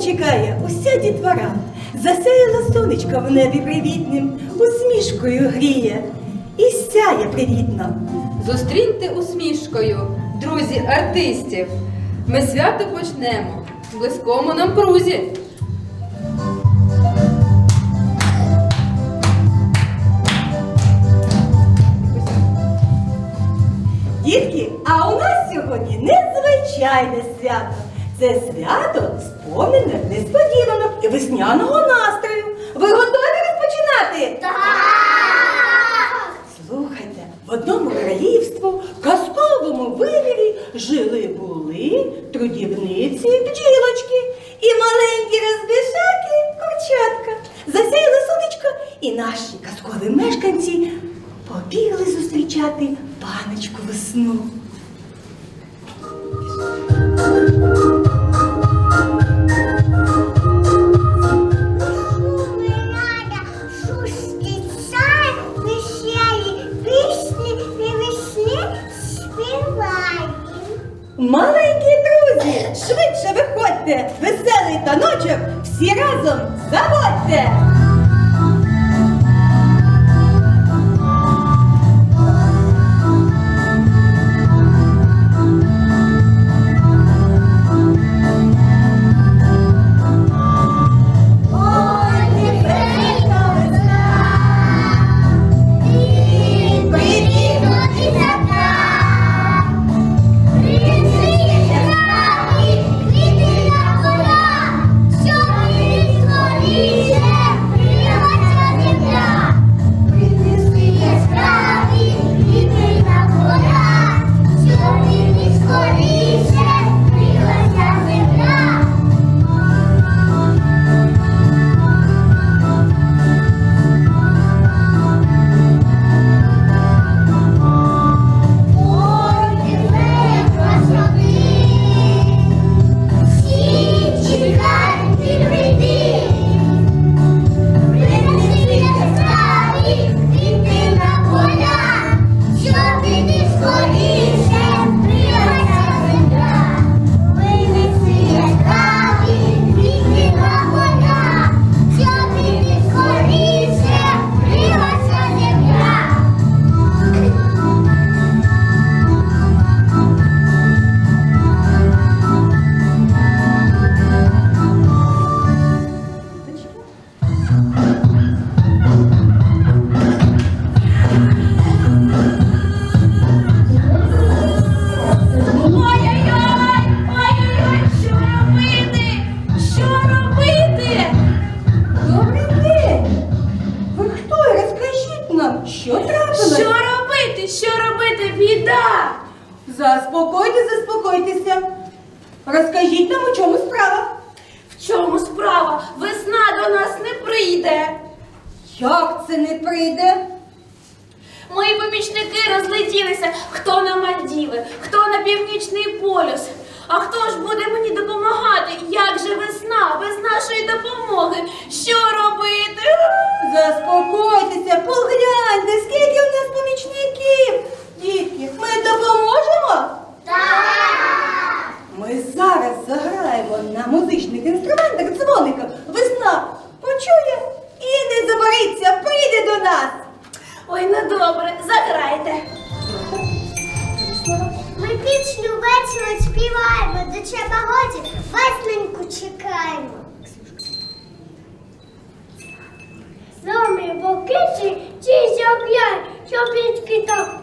чекає уся дітвора. Засяяла сонечко в небі привітним, усмішкою гріє і сяє привітно. Зустріньте усмішкою, друзі артистів. Ми свято почнемо в близькому нам крузі. Дітки, а у нас сьогодні незвичайне свято. Це свято сповнене несподіванок і весняного настрою. Ви готові розпочинати? Так! Слухайте, в одному королівству в казковому вимірі жили були трудівниці бджілочки і маленькі розбишаки курчатка. Засяяли сонечко, і наші казкові мешканці побігли зустрічати паночку весну. Шумирада, шустицяє, Маленькі друзі, швидше виходьте, веселий таночок всі разом заводьте. Заспокойтесь, заспокойтеся. Розкажіть нам, у чому справа. В чому справа? Весна до нас не прийде. Як це не прийде? Мої помічники розлетілися, хто на Мальдіви, хто на Північний полюс. А хто ж буде мені допомагати? Як же весна без нашої допомоги? Що робити? Заспокойтеся, погляньте, скільки у нас помічників. Дітки, ми допоможемо? Так! Ми зараз заграємо на музичних інструментах дзвоника. Весна почує і не забориться, прийде до нас. Ой, ну добре, заграйте. Ми пісню весело співаємо, до погоді весненьку чекаємо. Номі бокиці, ці заглянь, що пічки так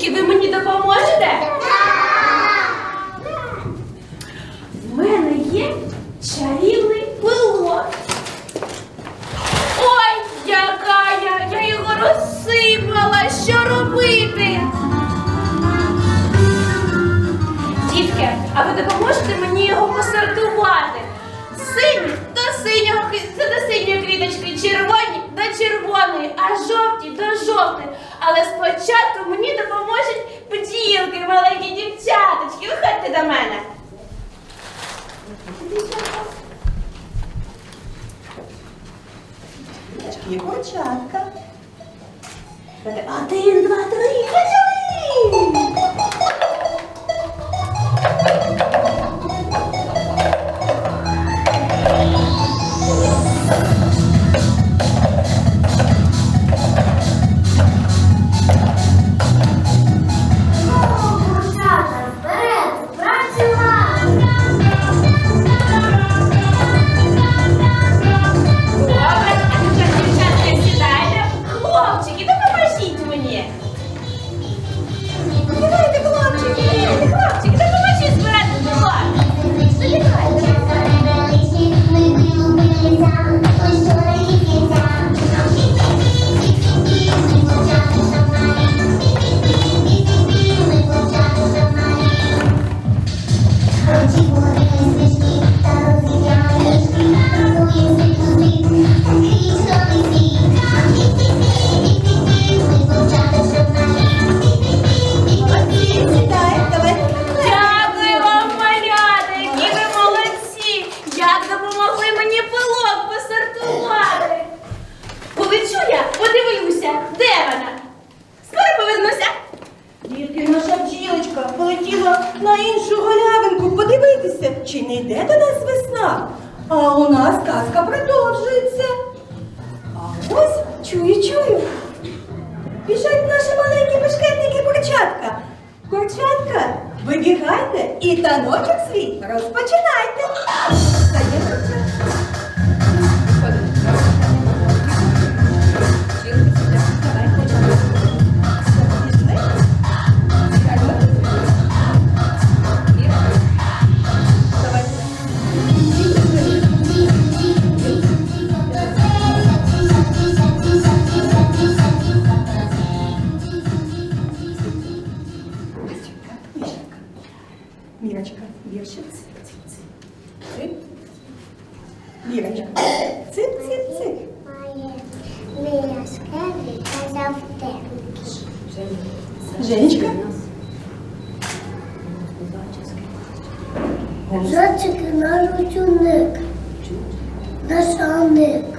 Дітки, ви мені допоможете? В мене є чарівний пилок. Ой, яка я! Я його розсипала. Що робити? Дітки, а ви допоможете мені його посортувати? Сині до синього це до синьої квіточки, червоні до червоної, а жовті до жовтої. Але спочатку мені допоможуть бджілки, маленькі дівчаточки. Виходьте до мене. і початка. Один, два, три, почали! Подивлюся, де вона? Скоро повернуся. Дітки, наша бджілочка полетіла на іншу галявинку подивитися, чи не йде до нас весна. А у нас казка продовжується. А ось чую, чую. Біжать наші маленькі бешкетники курчатка. Курчатка, вибігайте і таночок свій розпочинайте. Мірочка, віршик. Вірочка. Цip, цip, цip. Женечка. Зайчики наш ученик, наш Аник.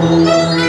Ви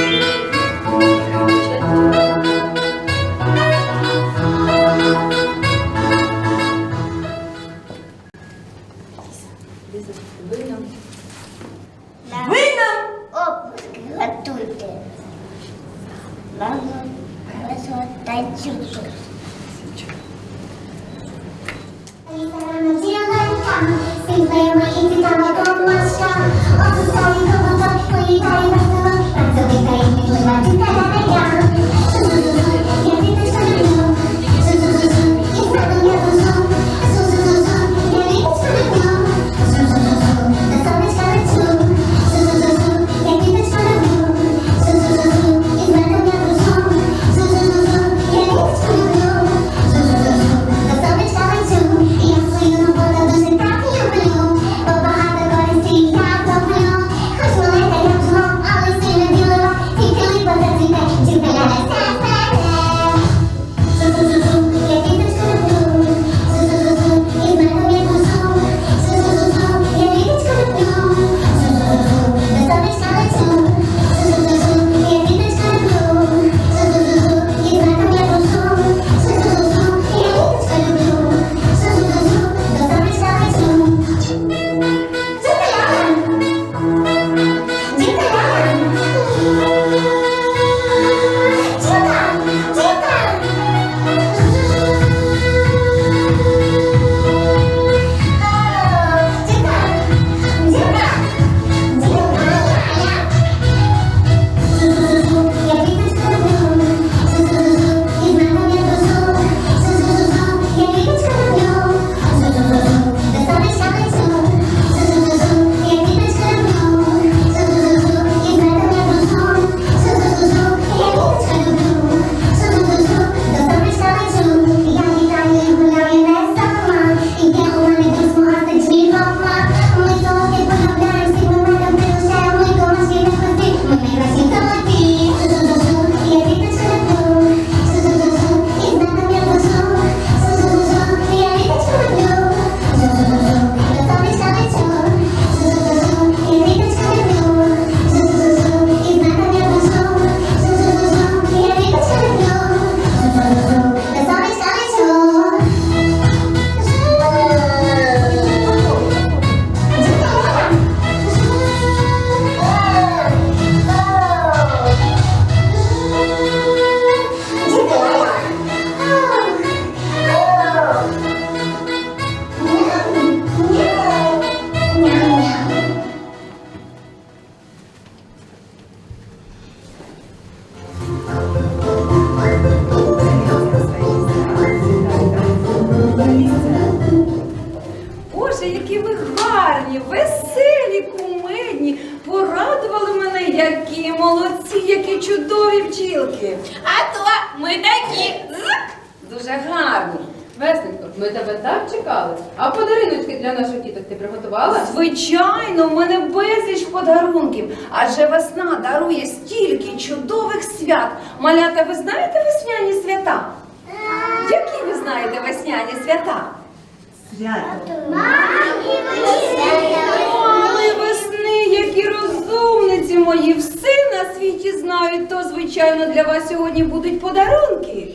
Мали весни, які розумниці мої, все на світі знають, то звичайно для вас сьогодні будуть подарунки.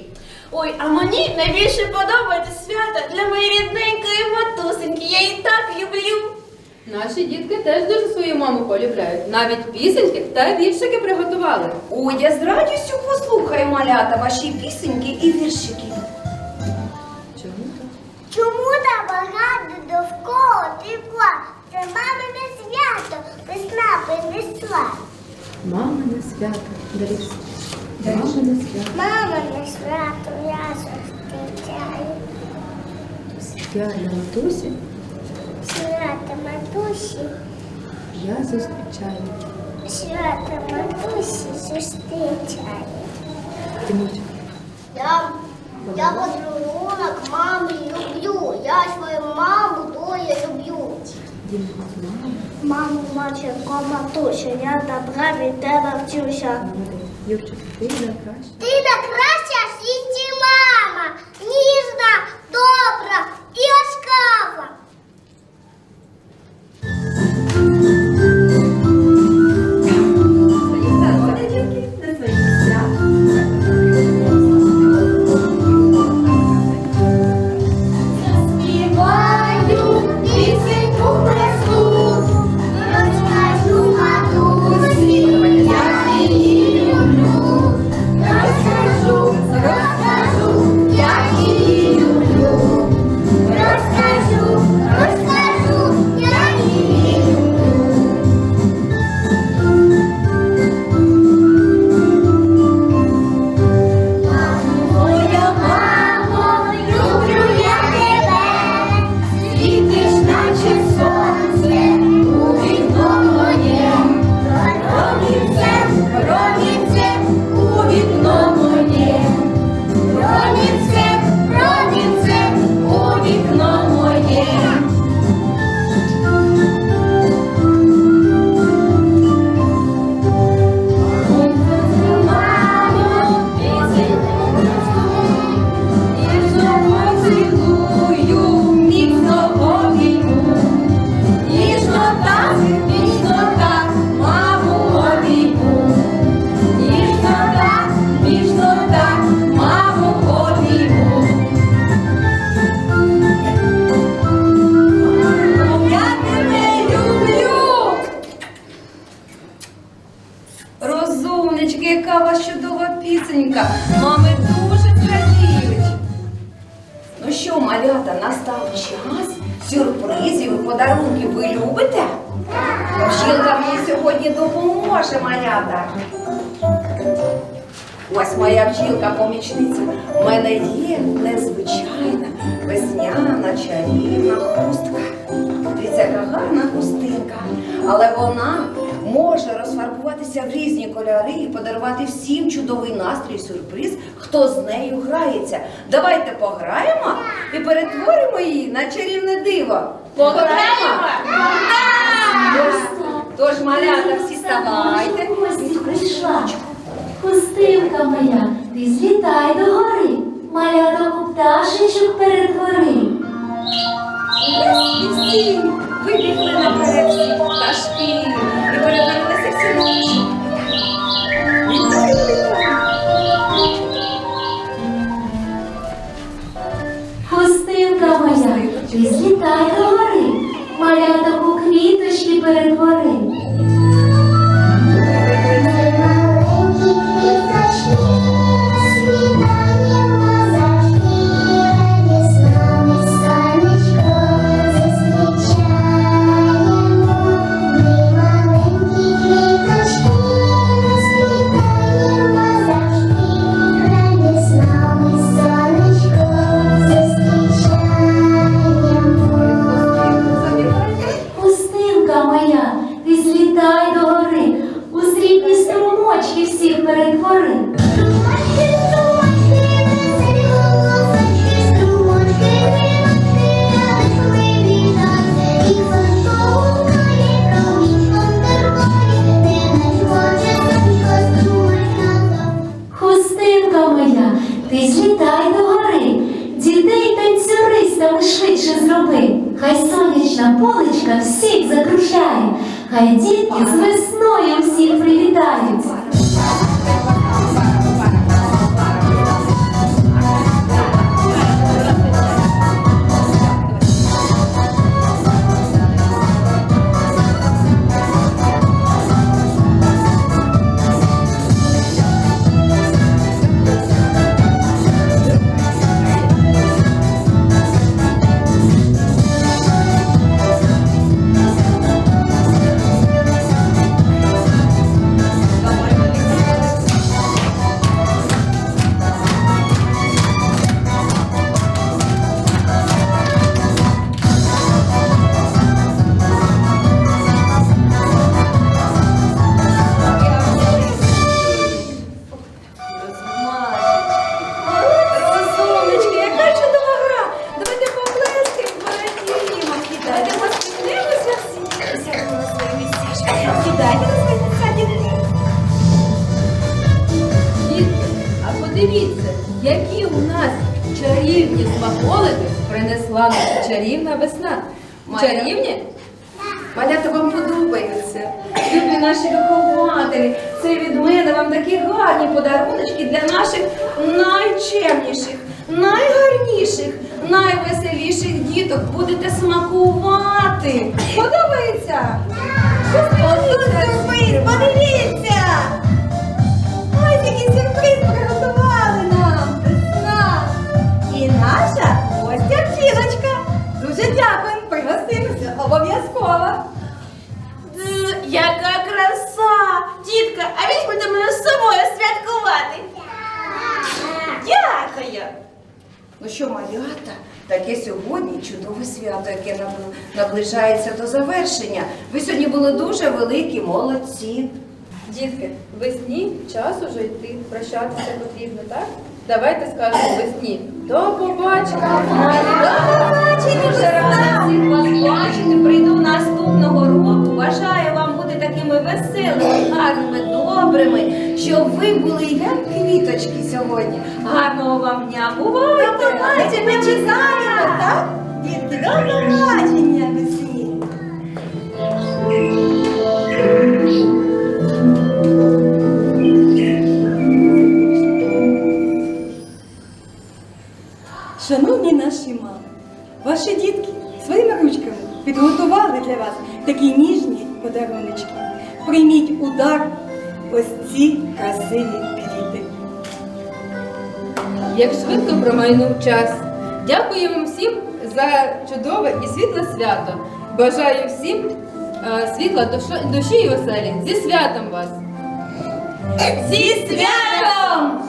Ой, а мені найбільше подобається свято для моєї рідненької матусеньки. Я її так люблю. Наші дітки теж дуже свою маму полюбляють. Навіть пісеньки та віршики приготували. Ой, я з радістю послухаю малята ваші пісеньки і віршики. Чому так? Багато довкола тепла? Це мамине свято, весна принесла. Мамине свято, Даріс. Мамине свято. Мамине свято я зустрічаю. Для матусі, Свято матусі, я зустрічаю. свято матусі зустрічаю. Тимочок. Я, я подарунок мамі люблю. Я свою маму дуже люблю. Маму, матінко, матусю, я добра від тебе вчуся. Юрчик, ти найкраща. Розумнички, яка вас чудова пісенька, мами дуже зрадіють. Ну що, малята, настав час сюрпризів і подарунків ви любите? Жінка мені сьогодні допоможе, малята. Ось моя бджілка-помічниця. У мене є незвичайна весняна чарівна хустка. Дивіться, яка гарна хустинка. Але вона може розфарбуватися в різні кольори і подарувати всім чудовий настрій сюрприз, хто з нею грається. Давайте пограємо і перетворимо її на чарівне диво. Пограємо? Тож, тож малята, всі ставайте. Ось прийшла. Хустинка моя, ти злітай до гори, малятому пташечок перетвори. І всі вибігли наперед всі пташки і перевернулися всі ночі. Дітка, а візьмете мене з собою святкувати? Дякую! Ну що, малята, таке сьогодні чудове свято, яке наб- наближається до завершення. Ви сьогодні були дуже великі, молодці. Дітки, весні час уже йти, прощатися потрібно, так? Давайте скажемо весні. До побачення! Побачення, Дуже рада всіх вас бачити. Прийду наступного року. Бажаю вам такими веселими, гарними, добрими, щоб ви були як квіточки сьогодні. Гарного вам дня! Бувайте! До побачення, чекаємо, так? Дітки, добра побачення промайнув час. Дякуємо всім за чудове і світле свято. Бажаю всім е, світла душі, і веселі. Зі святом вас! Зі святом!